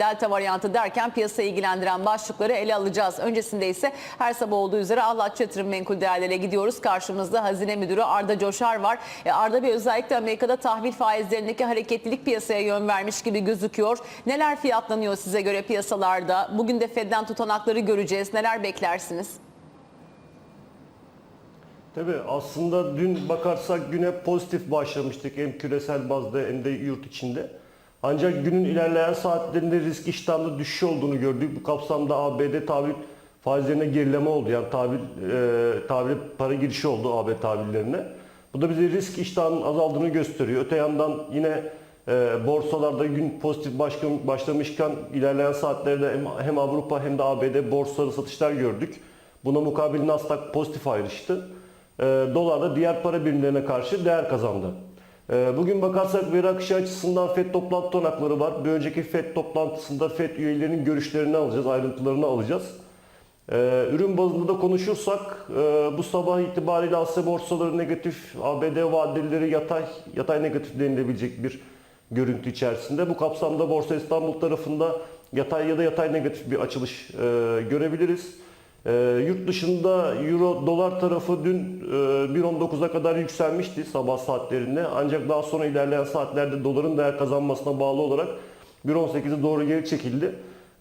delta varyantı derken piyasayı ilgilendiren başlıkları ele alacağız. Öncesinde ise her sabah olduğu üzere Ahlatçı Yatırım Menkul Değerler'e gidiyoruz. Karşımızda Hazine Müdürü Arda Coşar var. E, Arda Bey özellikle Amerika'da tahvil faizlerindeki hareketlilik piyasaya yön vermiş gibi gözüküyor. Neler fiyatlanıyor size göre piyasalarda? Bugün de Fed'den tutanakları göreceğiz. Neler beklersiniz? Tabii aslında dün bakarsak güne pozitif başlamıştık hem küresel bazda hem de yurt içinde. Ancak günün ilerleyen saatlerinde risk iştahında düşüş olduğunu gördük. Bu kapsamda ABD tahvil faizlerine gerileme oldu. Yani tahvil, e, tahvil para girişi oldu AB tahvillerine. Bu da bize risk iştahının azaldığını gösteriyor. Öte yandan yine e, borsalarda gün pozitif başlamışken ilerleyen saatlerde hem, hem Avrupa hem de ABD borsaları satışlar gördük. Buna mukabil Nasdaq pozitif ayrıştı. E, dolar da diğer para birimlerine karşı değer kazandı. E, bugün bakarsak veri akışı açısından FED toplantı tutanakları var. Bir önceki FED toplantısında FED üyelerinin görüşlerini alacağız, ayrıntılarını alacağız. Ee, ürün bazında da konuşursak e, bu sabah itibariyle Asya borsaları negatif, ABD vadeleri yatay yatay negatif denilebilecek bir görüntü içerisinde. Bu kapsamda Borsa İstanbul tarafında yatay ya da yatay negatif bir açılış e, görebiliriz. E, yurt dışında Euro dolar tarafı dün e, 1.19'a kadar yükselmişti sabah saatlerinde. Ancak daha sonra ilerleyen saatlerde doların değer kazanmasına bağlı olarak 1.18'e doğru geri çekildi.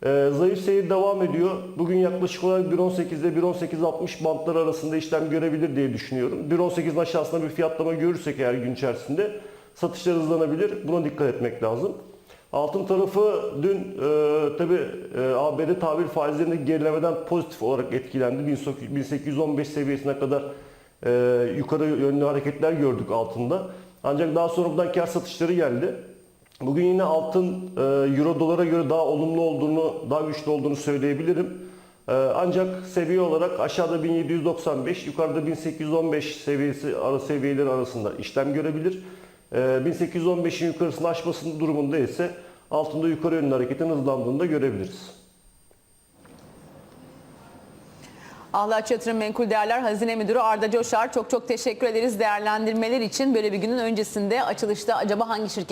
Ee, zayıf seyir devam ediyor. Bugün yaklaşık olarak 1.18 ile 1.18.60 bantları arasında işlem görebilir diye düşünüyorum. 1.18'in aşağısında bir fiyatlama görürsek eğer gün içerisinde satışlar hızlanabilir. Buna dikkat etmek lazım. Altın tarafı dün e, tabi e, ABD tahvil faizlerindeki gerilemeden pozitif olarak etkilendi. 1815 seviyesine kadar e, yukarı yönlü hareketler gördük altında. Ancak daha sonra buradan kar satışları geldi. Bugün yine altın e, euro dolara göre daha olumlu olduğunu, daha güçlü olduğunu söyleyebilirim. E, Ancak seviye olarak aşağıda 1795, yukarıda 1815 seviyesi ara seviyeleri arasında işlem görebilir. E, 1815'in yukarısını aşmasının durumunda ise altında yukarı yönlü hareketin hızlandığını da görebiliriz. Ahlat Yatırım Menkul Değerler Hazine Müdürü Arda Coşar çok çok teşekkür ederiz değerlendirmeler için. Böyle bir günün öncesinde açılışta acaba hangi şirket